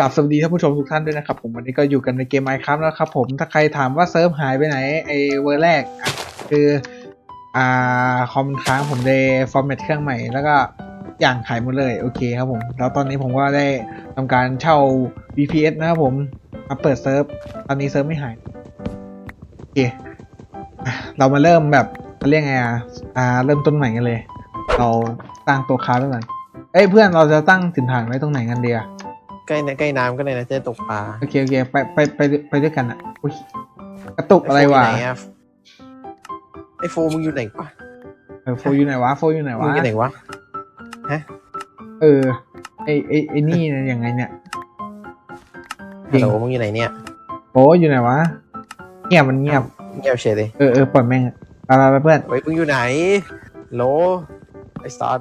กับสวัสดีท่านผู้ชมทุกท่านด้วยนะครับผมวันนี้ก็อยู่กันในเกม Minecraft แล้วครับผมถ้าใครถามว่าเซิร์ฟหายไปไหนไอเวอร์แรกคืออ่าคอมค้างผมได้ฟอร์แมตเครื่องใหม่แล้วก็อย่างหายหมดเลยโอเคครับผมแล้วตอนนี้ผมก็ได้ทำการเช่า VPS นะครับผมมาเปิดเซิร์ฟตอนนี้เซิร์ฟไม่หายโอเคเรามาเริ่มแบบเรียกไงอะอ่าเริ่มต้นใหม่กันเลย เราตั้งตัวค้าไว้ก่อนเอ้ยเพื่อนเราจะตั้งถิ่นฐานไว้ตรงไหนกันเดีอะ ใกล้ใกล้น้ำก็เลยนะจะได้ตกปลาโอเคโอเคไปไปไปไปด้วยกันอะอุ้ยกระตุกอะไรวะโฟยู่หนอะไอโฟมึงอยู่ไหนวะเออโฟอยู่ไหนวะโฟอยู่ไหนมึวะงอยู่ไหนวะเออไอไอไอนี่เนี่ยยังไงเนี่ย จริฮัลง โหลมึงอยู่ไหนเนี่ยโฟอยู่ไหนวะเงียบมันเงียบเงียบเฉยเลยเออเออปล่อยแม่งอะไปไปไปเพื่อนเฮ้ยมึงอยู่ไหนโหลไอสตาร์ท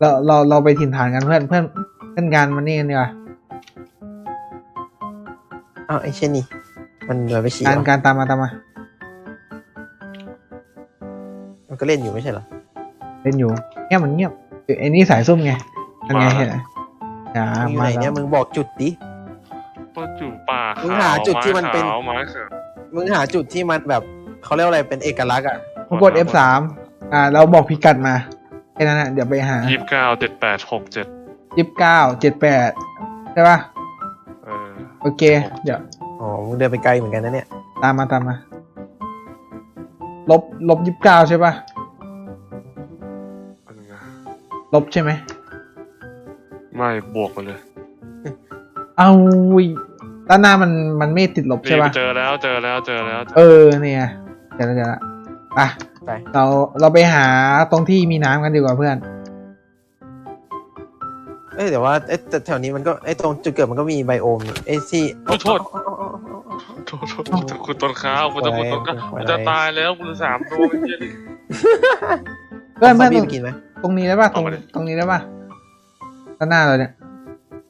เราเราเราไปถิ่นฐานกันเพื่อนเพื่อนเพื่อนกันมานี่กันดีกว่า อ้าวไอเช่นนี่ มันมันไปฉี่การวะการตามมาตามมา มันก็เล่นอยู่ไม่ใช่เหรอ เล่นอยู่เงียบมันเงียบเออไอนี่สายซุ่มไงอันไงเห็นไหมอย่ามึงอยู่มาไหนแล้เนี่ยวมึงบอกจุดดิก็อยู่ป่ามึมึงหาจุดที่มันเป็นไม้ขาว มึงหาจุดที่มันแบบเขาเรียกว่าอะไรเป็นเอกลักษณ์อะ ผมกด F3 อ่า เราบอกพิกัดมาแค่นั้นแหละเดี๋ยวไปหายี่สิบเก้าเจ็ดแปดหกเจ็ดยี่สิบเก้าเจ็ดแปดใช่ป่ะเออโอเค เดี๋ยวอ๋อมึงเดินไปไกลเหมือนกันนะเนี่ย ตามมาตามมา ลบลบยี่สิบเก้าใช่ป่ะอันนึงนะลบใช่ไหม ไม่บวกมาเลยเอาวิด้านหน้ามันมันไม่ติดลบใช่นี่ป่ะเจอแล้วเจอแล้วเจอแล้วเออเนี่ยเดี๋ยวละเดี๋ยวละอะไป เราเราไปหาตรงที่มีน้ำกันดีกว่าเพื่อน เอ้ยแต่ว่าเอ้ยแต่แถวนี้มันก็ไอ้ยตรงจุดเกิดมันก็มีไบโอมนี่ไอ้ที่โอ้โทษ โทษโทษโทษคุณต้นข้าวคุณจะคุณต้นข้าวโอ้ยคุณจะตายแล้วคุณสามตัวไม่ใช่ดิเพื่อนซเพื่ออนมบี้ตรไปงกินไหมตรงนี้ได้ป่ะตรงเอามาดิ ตรงนี้ได้ป่ะด้านหน้าเราเนี่ย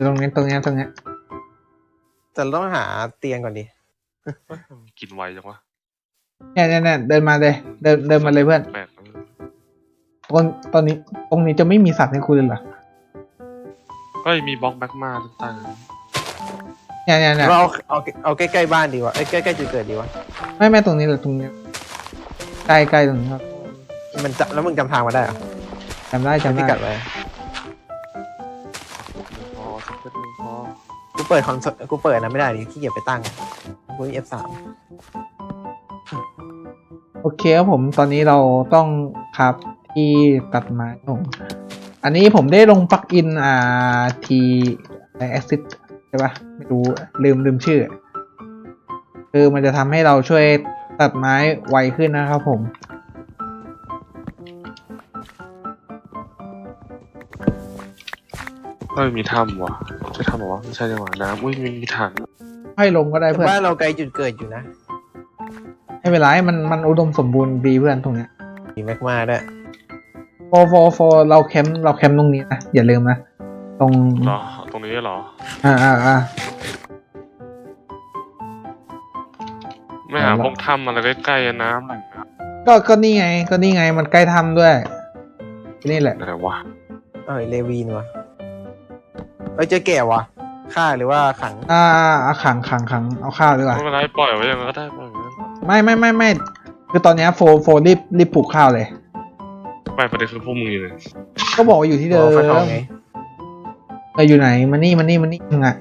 ตรงนี้ตรงนี้ตรงนี้แต่เราต้องหาเตียงก่อนดิเฮ้ยมันกินไวจังวะเนี่ยเนี่ยเนี่ยเดินมาเลยเดินเดินมาเลยเพื่อนแปลกตรงตอนนี้ตรงนี้จะไม่มีสัตว์ให้คุณเลยเหรอ เฮ้ยมีบล็อกแบ็กมาต่างเนี่ยเนี่ยเนี่ยเราเอาเอาเอาใกล้ๆบ้านดีวะเอ้ยใกล้ๆจุดเกิดดีวะไม่ไม่ตรงนี้เลยตรงนี้ใกล้ใกล้ตรงนี้ครับมันจะแล้วมึงจำทางมาได้เหรอจำได้จำพิได้กัดไว้ๆพอสักนิดนึงพอกูเปิดคอนโซลกูเปิดนะไม่ได้ดิขี้เกียจไปตั้งกูมี F3 โอเคครับผมตอนนี้เราต้องครับที่ตัดไม้ครับผม อันนี้ผมได้ลงปลั๊กอินอ่าทีใน Exit ใช่ปะไม่รู้ลืมลืมชื่อ คือมันจะทำให้เราช่วยตัดไม้ไวขึ้นนะครับผมเฮ้ยมีถ้ำวะใช่ถ้ำเหรอวะไม่ใช่จังหวะน้ำอุ้ยมีมีถังให้ลงก็ได้แต่เพื่อนบ้านเราไกลจุดเกิดอยู่นะ ไม่เป็นไรมันมันอุดมสมบูรณ์ดีเพื่อนตรงเนี้ยมีแมกมาด้วย โฟโฟโฟเราแคมป์เราแคมป์ตรงนี้นะอย่าลืมนะตรงเหรอตรงนี้เหรอ อ่าอ่าอ่า ไม่หาเอาละพวกถ้ำอะไรใกล้ๆน้ำอะไรอย่างเงี้ยก็ก็นี่ไง ก็นี่ไงมันใกล้ถ้ำด้วย นี่แหละ อะไรวะเอ้ยเลวีนวะเอ้ยเจอแก่วะฆ่าหรือว่าขังอ่าเอาขังขังขังเอาข้าวดีกว่า ไม่เป็นไรปล่อยไว้อย่างนั้นก็ได้ปล่อยไว้อย่างนั้นไม่ไม่ไม่ไม่คือตอนเนี้ยโฟโฟรีบรีบปลูกข้าวเลย ไม่ประเด็นคือพวกมึงอยู่เลยก็บอกว่าอยู่ที่เดิอ๋มอฟันทองไงเอออยู่ไหนมานี่มานี่มานี่มึงอะ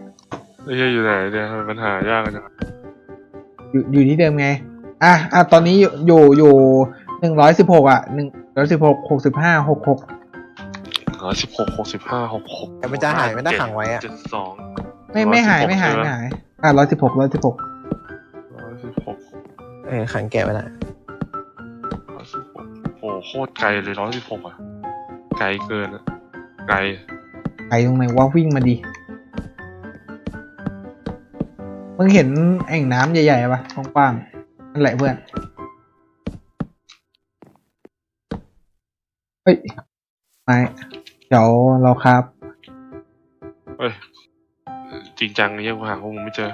ไอ้เหี้ยอยู่ไหนเนี่ยทำไมปัญหายากจังอยู่อยู่ที่เดิมไง อะอะตอนนี้อยู่อยู่อยู่หนึ่งร้อยสิบหกอะหนึ่งร้อยสิบหกหกสิบห้าหกหกร้อยสิบหกหกสิบห้าหกหกแต่มันจะหายไม่ได้ขังไว้อะเจ็ดสองไม่ไม่หายไม่หายไม่หายอะร้อยสิบหกร้อยสิบหกร้อยสิบหกเออขังแก่ไว้ละร้อยสิบหก โอ้โหโคตรไกลเลยร้อยสิบหกอะ ไกลเกินอะไกลไปตรงไหนว่าวิ่งมาดีมึงเห็นแอ่งน้ำใหญ่ๆปะกว้างๆนั่นแหละเพื่อน เฮ้ยไม่เดี๋ยวเราครับ เฮ้ย จริงจังเนี่ยกูหาพวกมึงไม่เจอ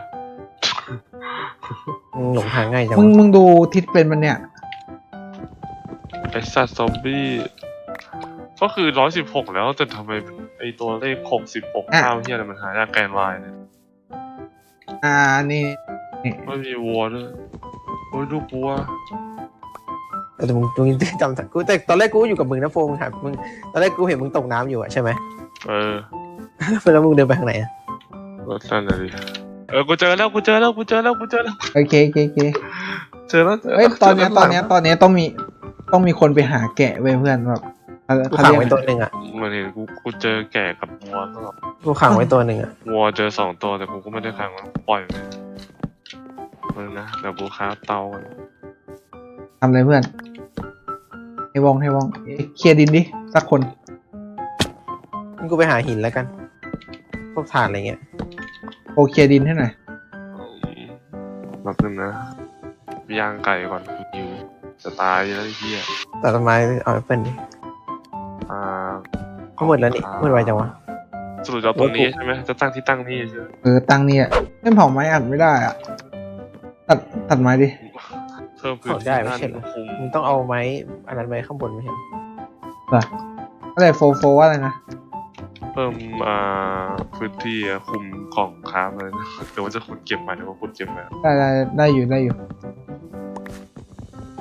มึงหลงทางง่ายจังมึงวะมึงดูทิศเป็นมันเนี่ย ไอสัตว์ซอมบี้ ก็คือร้อยสิบหกแล้วแต่ทำไมไอตัวเลขหกสิบหกอะเก้าเฮียอะไรมันหายากแกนวายเนี่ยอ่านี่นี่ ไม่มีวัวด้วยโอ้ยลูกวัวแต่มึงมึงจำกูแต่ตอนแรกกูอยู่กับมึงนะโฟมมึงหามึงตอนแรกกูเห็นมึงตกน้ำอยู่อะใช่ไหม เออแล้วมึงเดินไปทางไหนอะรถสั้นเลยดิเออกูเจอแล้วกูเจอแล้วกูเจอแล้วกูเจอแล้วโอเคโอเคโอเคเจอแล้วจเอ้ยแล้วตอนเนี้ยจตแล้วอนเนี้ยตอนเนี้ยต้องมี ต้องมีคนไปหาแกะเว้ยเพื่อนแบบเขากูเขาขังเรียกไว้ตัวหนึ่งอะเหมือนเห็นกูกูเจอแก่กับวัวตลอดกูขังไว้ตัวหนึ่งอะวัวเจอสองตัวแต่กูก็ไม่ได้ขังมันปล่อยมันมึงนะเดี๋ยวกูค้าเตากันทำอะไรเพื่อนให้วองให้วองเอ๊ะเคลียร์ดินดิสักคนงั้นกูไปหาหินแล้วกัน พวกถ่านอะไรเงี้ยโอเคลียร์ดินให้หน่อย อืมแบบนึงนะย่างไก่ก่อนกูหิว จะตายแล้วไอ้เหี้ยตัดต้นไม้เอาแอปเปิลดิอ่าก็หมดแล้วนี่หมดไวจังวะสรุปจะเอาตรงนี้ใช่ไหมจะตั้งที่ตั้งนี่ใช่ไหมเออตั้งเนี่ยเล่นเผาไม้อัดไม่ได้อะ ตัดตัดไม้ดิเพิ่มพื้นที่ด้านคุมมึงต้องเอาไม้อันนั้นไว้ข้างบนไม่ใช่เหรออะไรโฟโฟว่าอะไรนะเพิ่มอ่าพื้นที่คุมกล่องค้าเลยนะเดี๋ยวว่าจะขุดเก็บมาเดี๋ยวว่าขุดเก็บมาได้ได้ได้อยู่ได้อยู่เ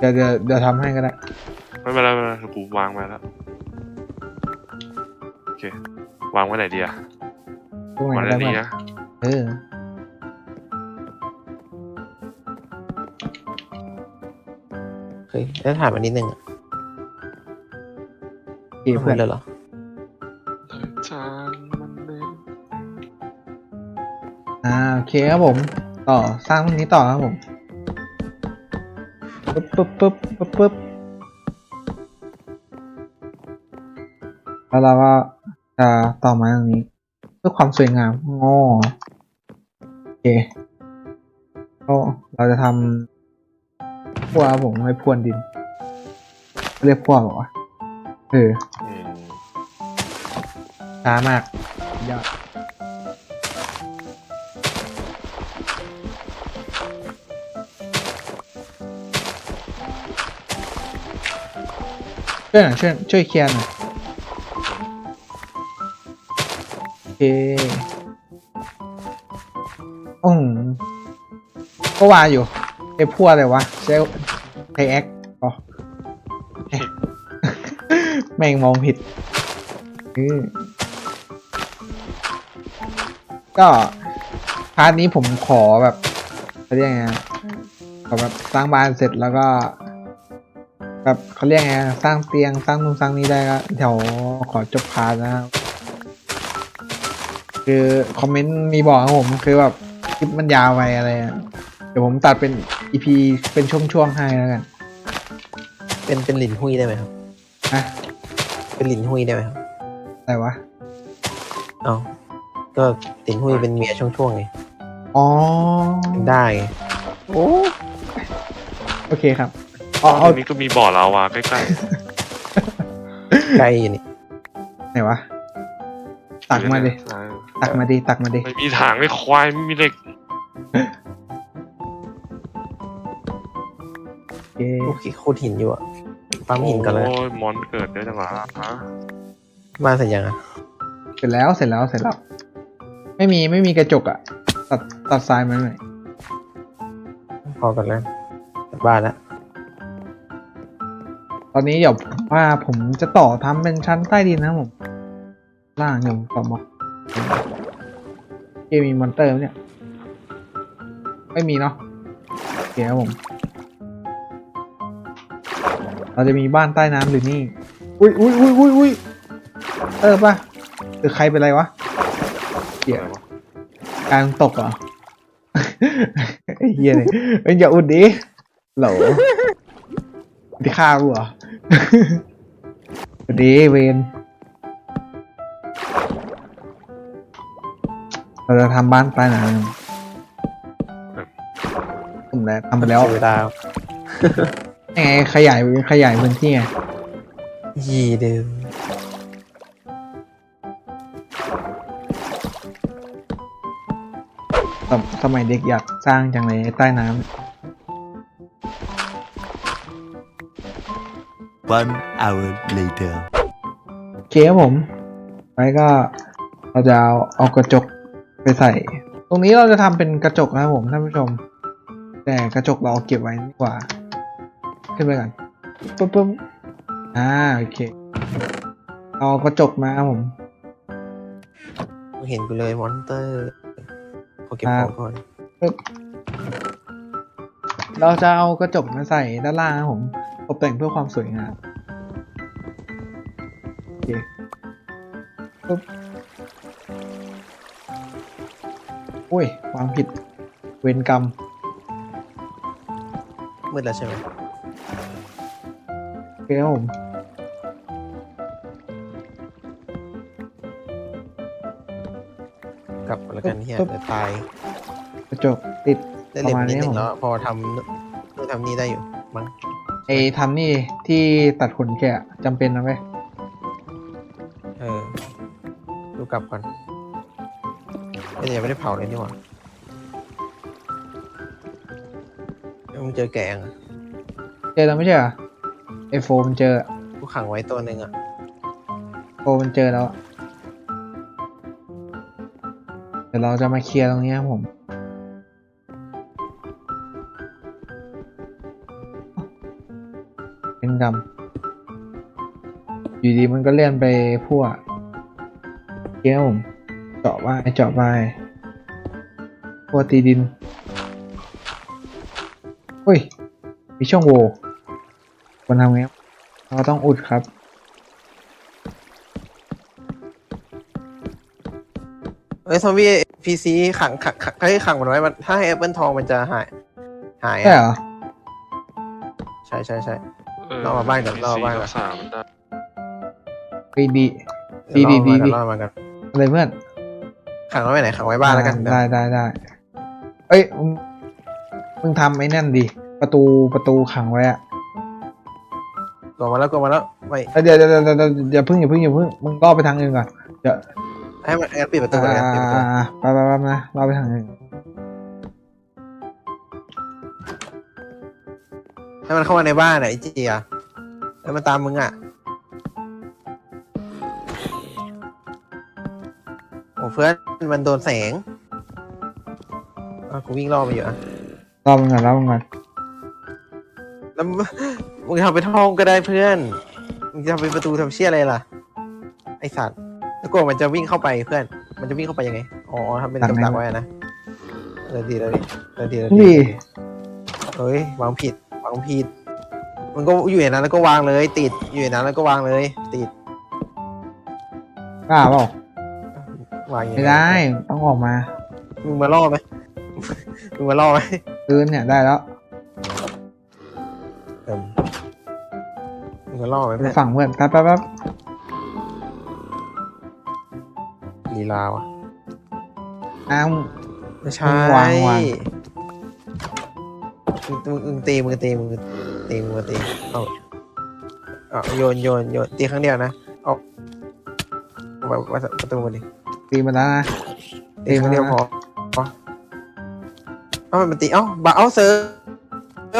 ดี๋ยวเดี๋ยวเดี๋ยวทำให้ก็ได้ ไม่เป็นไรไม่เป็นไรเดี๋ยวกูวางมาแล้วโอเควางไว้ไหนดีอะตรงไหนวางก็ไว้ได้นี่เพื่อนนะเออเฮ้ยแล้วถ่านมานิดนึงอะโอเคไม่หมเพื่อดนเลยเหรอจานมันเล็กอ่าโอเคครับผม ต่อสร้างตรงนี้ต่อครับผม ปึ๊บปึ๊บปึ๊บปึ๊บปึ๊บแล้วเราก็จะต่อไม้ตรงนี้ เพื่อความสวยงามงอโอเคก็เราจะทำพั่วครับผมไม่พรวนดิน เรียกพั่วบอกว่าเอออืมช้ามากยอด ช่วยหน่อยช่วยช่วยเคลียร์หน่อยโอเคอืมก็วาอยู่ไอ้พวกอะไรวะใช้ไอแอคอ๋อแม่งมองผิดอืมก็พาร์ทนี้ผมขอแบบเขาเรียกไงขอแบบสร้างบ้านเสร็จแล้วก็ แบบเขาเรียกไงอะสร้างเตียงสร้างนู่นสร้างนี้ได้ก็เดี๋ยวขอจบพาร์ทนะครับคือคอมเมนต์มีบอกครับผมคือแบบคลิปมันยาวไปอะไรอะเดี๋ยวผมตัดเป็นอีพีเป็นช่วงๆให้แล้วกัน เป็นเป็นหลินหุยได้ไหมครับนะเป็นหลินหุยได้ไหมครับอะไรวะเอ้าก็หลินหุยเป็นเมียช่วงๆไงอ๋อได้ไงโอ้โอเคครับ อ๋อเอาอันนี้ก็มีบ่อลาวาใกล้ไกลอยู่นี่ ไหนวะ ๆตักมาดิใช่ตักมาดิ ตักมาดิ ไม่มีถางไม่ควายไม่มีเหล็กโอเคโอ้โคตรหินอยู่อะปั๊มหินกันเลยโอ้ยมอนเกิดเยอะจังวะฮะบ้านเสร็จยังอะเสร็จแล้ว เสร็จแล้ว เสร็จแล้ว ไม่มี ไม่มีกระจกอะตัด ตัดทรายมาหน่อยพอกันแล้วกลับบ้านแล้ว ตอนนี้เดี๋ยวว่าผมจะต่อทำเป็นชั้นใต้ดินนะผมล่างเดี๋ยวต่อมาเกมมีมอนเตอร์ไหมเนี่ย ไม่มีเนาะเคครับผม เราจะมีบ้านใต้น้ำหรือนี่ อุ้ยอุ้ยอุ้ยอุ้ยอุ้ยเออป่ะหรือใครเป็นไรวะเดี๋ยวอะไรวะกางตกเหรอไอ้เฮียเนี่ยเอ้ยอย่าอุดดิโหล ที่ฆ่ากูเหรออุดดิเวนเราจะทำบ้านใต้น้ำทำแล้วทำไปแล้วเสียเวลายังไงขยายขยายพื้นที่ไงยีเดิมสมสมัยเด็กอยากสร้างจังเลยใต้น้ำ One hour later. โอเคครับผมไปก็เราจะเอาเอากระจกไปใส่ ตรงนี้เราจะทำเป็นกระจกนะครับผมท่านผู้ชม แต่กระจกเราเอาเก็บไว้ดีกว่า ขึ้นไปก่อนปุ๊บปุ๊บอ่าโอเคเอากระจกมาครับผมมึงเห็นกูเลยมอนเตอร์ขอเก็บคขรัอบงก่อนเราจะเอากระจกมาใส่ด้านล่างครับผม ตกแต่งเพื่อความสวยงามโอเคปุ๊บอุ้ยวางผิด เวรกรรม มืดแล้วใช่ไหมโอเคครับผมกลับมาแล้วกันเฮียปุ๊บเดี๋ยวตายกระจกติด ได้เหล็กประมาณนิดนี้หนึ่ผมงแล้วพอทำนู่นทำนี่ได้อยู่มั้ง ไอ้ทำนี่ที่ตัดขนแกะจำเป็นนะเว้ยเออ ดูกลับก่อนไม่ได้ยังไม่ได้เผาเลยนี่หว่าแล้วมึงเจอแกงอะเจอแล้วไม่ใช่เหรอไอโฟมันเจอกูขังไว้ตัวหนึ่งอะ โฟมันเจอแล้วเดี๋ยวเราจะมาเคลียร์ตรงนี้ครับผม อยู่ดีมันก็เลื่อนไปพั่วเกี้ยวผมเจาะไปเจาะไปพั่วตีดินเฮ้ย มีช่องโหว่ควรทำไงครับเราต้องอุดครับเอ้ยซอมบี้พีซีขังขังขังให้ขังมันไว้มันถ้าให้แอปเปิลทองมันจะหาย หายใช่อะเหรอ ใช่ใช่ใช่เออเรามาบ้านก่อนเรามาบ้านก่อนรักษามันได้ ไปดีเยวดีดีรอมาดีกันรอมากันอะไรเพื่อนขังไว้ไหนขังไว้บ้านแล้วกันเดี๋ยวได้ได้ได้เอ้ยมึงมึงทำไอ้นั่นดิประตูประตูขังไว้อะกดมาแล้วกดมาแล้วไม่เอ้ยเดี๋ยวเดี๋ยวเดี๋ยวเดี๋ยวอย่าเพึ่งอย่าเพึ่งอย่าเพึ่งมึงล่อไปทางอื่นก่อนเดี๋ยวให้มันแอปปิดประตูก่อนอ่าแอปปิดประตูอ่าไปไปไปนะล่อไปทางอื่นให้มันเข้ามาในบ้านไหนเจียแล้วมันตามมึงอะ เพื่อนมันโดนแสงอะกูวิ่งรอบไปอยู่อะล่อมันก่อนล่อมันก่อนแล้วมึงมึงทำเป็นห้องก็ได้เพื่อนมึงจะทำเป็นประตูทำเชี่ยอะไรล่ะ ไอสัตว์แล้วกลัวมันจะวิ่งเข้าไปเพื่อน มันจะวิ่งเข้าไปยังไงอ๋อทำเป็นกับดักไว้อะนะเออดีแล้วดิเออดีแล้วนี่เฮ้ยวางผิดวางผิด มันก็อยู่อย่างนั้นแล้วก็วางเลย ติดอยู่อย่างนั้นแล้วก็วางเลย ติด กล้าเปล่า วางอย่างไม่นั้นได้ต้องออกมามึงมาล่อไหมมึงมาล่อไหมปืนเนี่ยได้แล้วเออมึงมาล่อไหมไปเพื่อนฝั่งเพื่อนแป๊บแป๊บแป๊บลีลาวะอ้าว ไม่ใช่มึงวางวาง มึงมึงมึงตีมึงตีมึงตีมึงตีเอาเอาโยนโยนโยนตีครั้งเดียวนะเอาเอาไปไว้ประตูมันดิ ตีมาแล้วนะตีครั้งเดียวพอพอเอามันตีเอ้าบาเอาเซิร์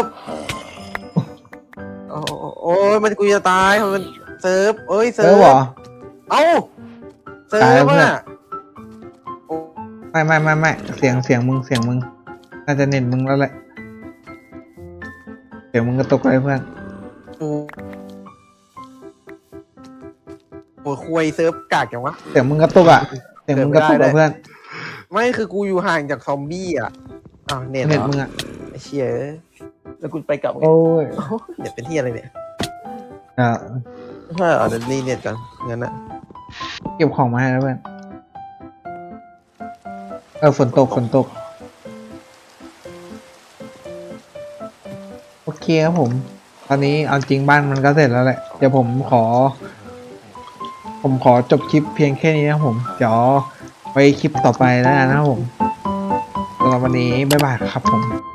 ฟโอ้โอ้โอ้ยมันกูจะตายมันเซิร์ฟเอ้ยเซิเซิร์ร์ฟฟเหรอ เอ้าเซิร์ตายแล้ฟวเพื่อน อะโอ้ไม่ไม่ไม่ไม่เสียงเสียงมึงเสียงมึง น่าจะเน็ตมึงแล้วแหละ เสียงมึงกระตุกเลยเพื่อนโหโอ้ยคุยเซิร์ฟกากจังวะเสียงมึงกระตุกอะ เสียงมึงกระตุกเกิอะดไม่ได้เพื่อนไม่คือกูอยู่ห่างจากซอมบี้อะอ้าวเน็ตเหรเน็ตอมึงอะไอ้เชี่ยเอ้ยแล้วกูไปกลับไงโอ้ยโอ้โหเน็ตเป็นที่อะไรเนี่ยอ่าใช่เหรอเดี๋ยวรีเน็ตก่อนงั้นนะเก็บของมาให้แล้วเพื่อนเออฝนตกฝนตก โอเคครับผม ตอนนี้เอาจริงบ้านมันก็เสร็จแล้วแหละ เดี๋ยวผมขอ ผมขอจบคลิปเพียงแค่นี้นะผม เดี๋ยวไปคลิปต่อไปแล้วนนะครับผมสำหรับวันนี้ บ๊ายบายครับผม